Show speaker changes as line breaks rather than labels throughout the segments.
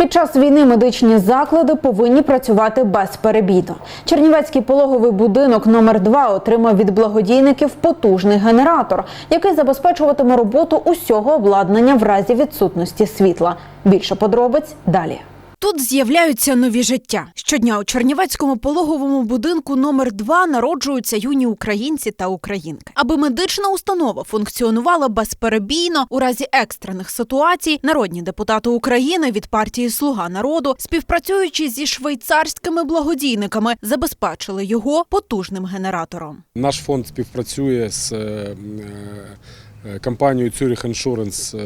Під час війни медичні заклади повинні працювати безперебійно. Чернівецький пологовий будинок номер 2 отримав від благодійників потужний генератор, який забезпечуватиме роботу усього обладнання в разі відсутності світла. Більше подробиць далі.
Тут з'являються нові життя. Щодня у Чернівецькому пологовому будинку номер 2 народжуються юні українці та українки. Аби медична установа функціонувала безперебійно у разі екстрених ситуацій, народні депутати України від партії Слуга народу, співпрацюючи зі швейцарськими благодійниками, забезпечили його потужним генератором.
Наш фонд співпрацює з е, е, компанією Zurich Insurance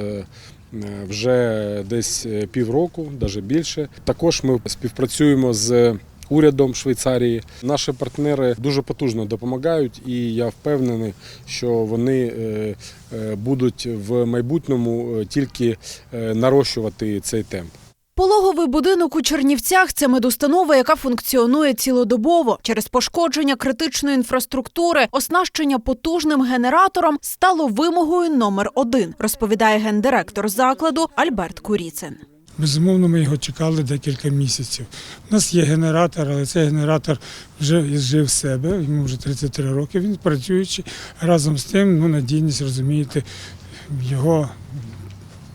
вже десь е, півроку, навіть більше. Також ми співпрацюємо з урядом Швейцарії. Наші партнери дуже потужно допомагають, і я впевнений, що вони е, е, будуть в майбутньому е, тільки е, нарощувати цей темп.
Пологовий будинок у Чернівцях це медустанова, яка функціонує цілодобово. Через пошкодження критичної інфраструктури оснащення потужним генератором стало вимогою номер один, розповідає гендиректор закладу Альберт Куріцин.
Безумовно, ми його чекали декілька місяців. У нас є генератор, але цей генератор вже зжив себе, йому вже 33 роки, він працюючий. Разом з тим, ну, надійність, розумієте, його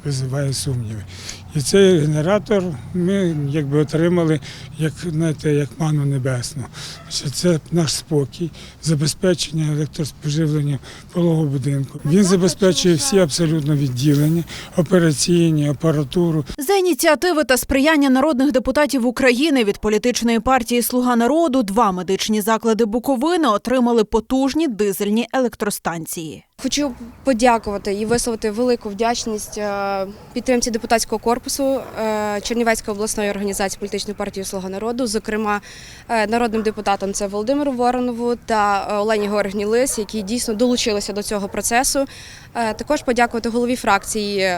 визиває сумніви. І цей генератор ми якби отримали як, знаєте, як ману небесну. Це наш спокій, забезпечення електроспоживлення пологового будинку. Він забезпечує всі абсолютно відділення, операційні, апаратуру.
За ініціативи та сприяння народних депутатів України від політичної партії Слуга народу два медичні заклади Буковини отримали потужні дизельні електростанції.
Хочу подякувати і висловити велику вдячність е, підтримці депутатського корпусу е, Чернівецької обласної організації політичної партії Слуга народу, зокрема е, народним депутатам це Володимиру Воронову та Олені Горгні-Лис, які дійсно долучилися до цього процесу. Також подякувати голові фракції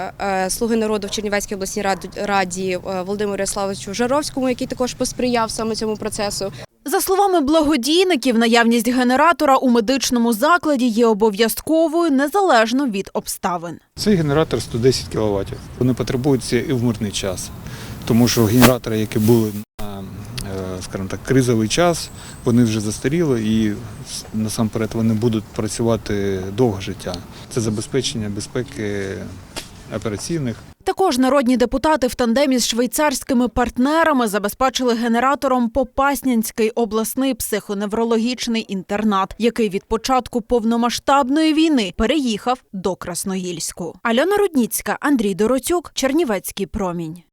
Слуги народу в Чернівецькій обласній раді- Володимиру Яславовичу Жаровському, який також посприяв саме цьому процесу.
Словами благодійників, наявність генератора у медичному закладі є обов'язковою незалежно від обставин.
Цей генератор 110 кВт. Вони потребуються і в мирний час, тому що генератори, які були на е, скажімо так, кризовий час, вони вже застаріли і насамперед вони будуть працювати довге життя. Це забезпечення безпеки операційних.
Також народні депутати в тандемі з швейцарськими партнерами забезпечили генератором Попаснянський обласний психоневрологічний інтернат, який від початку повномасштабної війни переїхав до Красноїльську. Альона Рудніцька, Андрій Дороцюк, Чернівецький промінь.